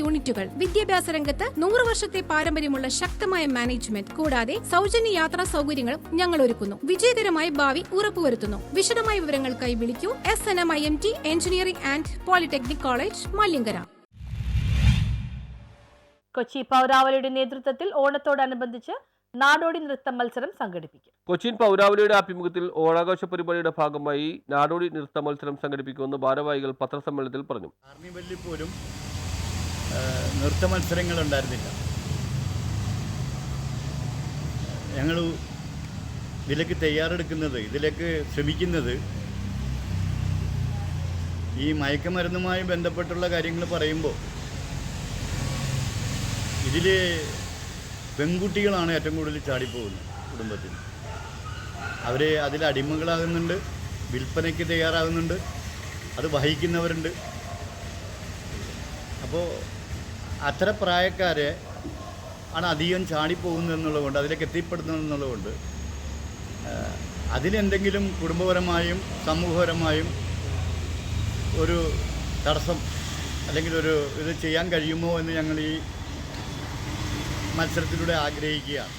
യൂണിറ്റുകൾ. വിദ്യാഭ്യാസ രംഗത്ത് നൂറ് വർഷത്തെ പാരമ്പര്യമുള്ള ശക്തമായ മാനേജ്മെന്റ്. കൂടാതെ സൗജന്യ യാത്രാ സൗകര്യങ്ങളും ഞങ്ങൾ ഒരുക്കുന്നു വിജയകരമായ ഭാവി ഉറപ്പുവരുത്തുന്നു. വിശദമായ വിവരങ്ങൾക്കായി വിളിക്കൂ. S N M I M T engineering and polytechnic college Maliankara. Kochi പൗരാവലിയുടെ നേതൃത്വത്തിൽ ഓണത്തോടനുബന്ധിച്ച് നാടോടി നൃത്ത മത്സരം സംഘടിപ്പിക്കും. കൊച്ചിൻ പൗരാവലിയുടെ ആഭിമുഖ്യത്തിൽ ഓണാഘോഷ പരിപാടിയുടെ ഭാഗമായി നാടോടി നൃത്ത മത്സരം സംഘടിപ്പിക്കുമെന്ന് ഭാരവാഹികൾ പത്രസമ്മേളനത്തിൽ പറഞ്ഞു. പോലും നൃത്ത മത്സരങ്ങൾ ഉണ്ടായിരുന്നില്ല ഞങ്ങൾ ഇതിലേക്ക് തയ്യാറെടുക്കുന്നത് ഇതിലേക്ക് ശ്രമിക്കുന്നത് ഈ മയക്കുമരുന്നുമായി ബന്ധപ്പെട്ടുള്ള കാര്യങ്ങൾ പറയുമ്പോൾ ഇതിൽ പെൺകുട്ടികളാണ് ഏറ്റവും കൂടുതൽ ചാടിപ്പോകുന്നത് കുടുംബത്തിൽ അവർ അതിൽ അടിമകളാകുന്നുണ്ട് വിൽപ്പനയ്ക്ക് തയ്യാറാകുന്നുണ്ട് അത് വഹിക്കുന്നവരുണ്ട്. അപ്പോൾ അത്ര പ്രായക്കാരെ ആണ് അധികം ചാടിപ്പോകുന്നത് എന്നുള്ളതുകൊണ്ട് അതിലേക്ക് എത്തിപ്പെടുന്നത് എന്നുള്ളതുകൊണ്ട് അതിലെന്തെങ്കിലും കുടുംബപരമായും സമൂഹപരമായും ഒരു തടസ്സം അല്ലെങ്കിൽ ഒരു ഇത് ചെയ്യാൻ കഴിയുമോ എന്ന് ഞങ്ങൾ ഈ മത്സരത്തിലൂടെ ആഗ്രഹിക്കുകയാണ്.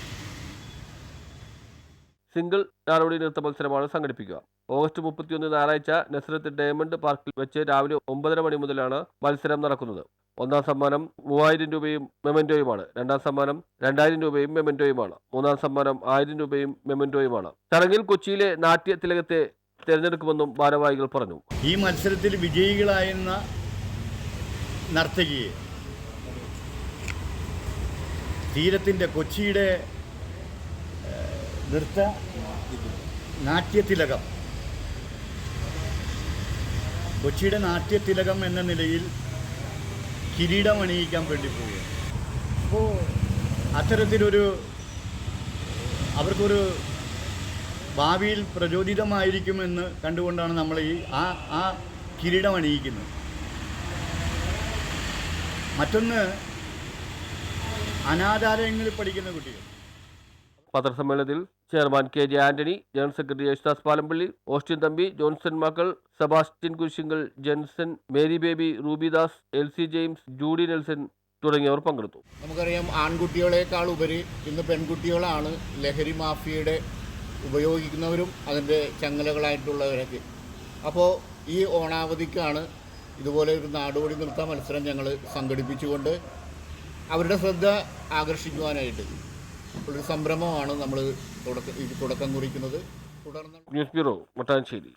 സിംഗിൾ നാടോടി നൃത്ത മത്സരമാണ് സംഘടിപ്പിക്കുക. ഓഗസ്റ്റ് മുപ്പത്തിയൊന്ന് ഞായറാഴ്ച നസ്രത്ത് ഡയമണ്ട് പാർക്കിൽ വെച്ച് രാവിലെ ഒമ്പതര മണി മുതലാണ് മത്സരം നടക്കുന്നത്. ഒന്നാം സമ്മാനം മൂവായിരം രൂപയും മെമന്റോയുമാണ്. രണ്ടാം സമ്മാനം രണ്ടായിരം രൂപയും മെമന്റോയുമാണ്. മൂന്നാം സമ്മാനം ആയിരം രൂപയും മെമന്റോയുമാണ്. ചടങ്ങിൽ കൊച്ചിയിലെ നാട്യ തിലകത്തെ തിരഞ്ഞെടുക്കുമെന്നും ഭാരവാഹികൾ പറഞ്ഞു. ഈ മത്സരത്തിൽ വിജയികളായിരുന്ന നർത്തകിയെ തീരത്തിന്റെ കൊച്ചിയുടെ നൃത്ത നാട്യതിലകം കൊച്ചിയുടെ നാട്യതിലകം എന്ന നിലയിൽ കിരീടം അണിയിക്കാൻ വേണ്ടി പോവുകയാണ്. അപ്പോൾ അത്തരത്തിലൊരു അവർക്കൊരു ഭാവിയിൽ പ്രചോദിതമായിരിക്കുമെന്ന് കണ്ടുകൊണ്ടാണ് നമ്മൾ ഈ ആ ആ കിരീടം അണിയിക്കുന്നത്. മറ്റൊന്ന് അനാഥാലയങ്ങളിൽ പഠിക്കുന്ന കുട്ടികൾ. പത്രസമ്മേളനത്തിൽ chairman K J Antony general secretary Yesudas Palampally Austin Thampi Johnson മക്കൾ Sebastian Kurisinkal Jenson Mary Baby Rubidas L C James Judy Nelson തുടങ്ങിയവർ പങ്കെടുത്തു. നമുക്കറിയാം ആൺകുട്ടികളെക്കാൾ ഉപരി ഇന്ന് പെൺകുട്ടികളാണ് ലഹരി മാഫിയയുടെ ഉപയോഗിക്കുന്നവരും അതിന്റെ ചങ്ങലകളായിട്ടുള്ളവരൊക്കെ. അപ്പോൾ ഈ ഓണാവധിക്കാണ് ഇതുപോലെ ഒരു നാടോടി നൃത്ത മത്സരം ഞങ്ങൾ സംഘടിപ്പിച്ചുകൊണ്ട് അവരുടെ ശ്രദ്ധ ആകർഷിക്കുവാനായിട്ട് ഒരു സംരംഭമാണ് നമ്മൾ തുടക്കം കുറിക്കുന്നത്. തുടർന്ന് ന്യൂസ് ബ്യൂറോ മട്ടാഞ്ചേരി.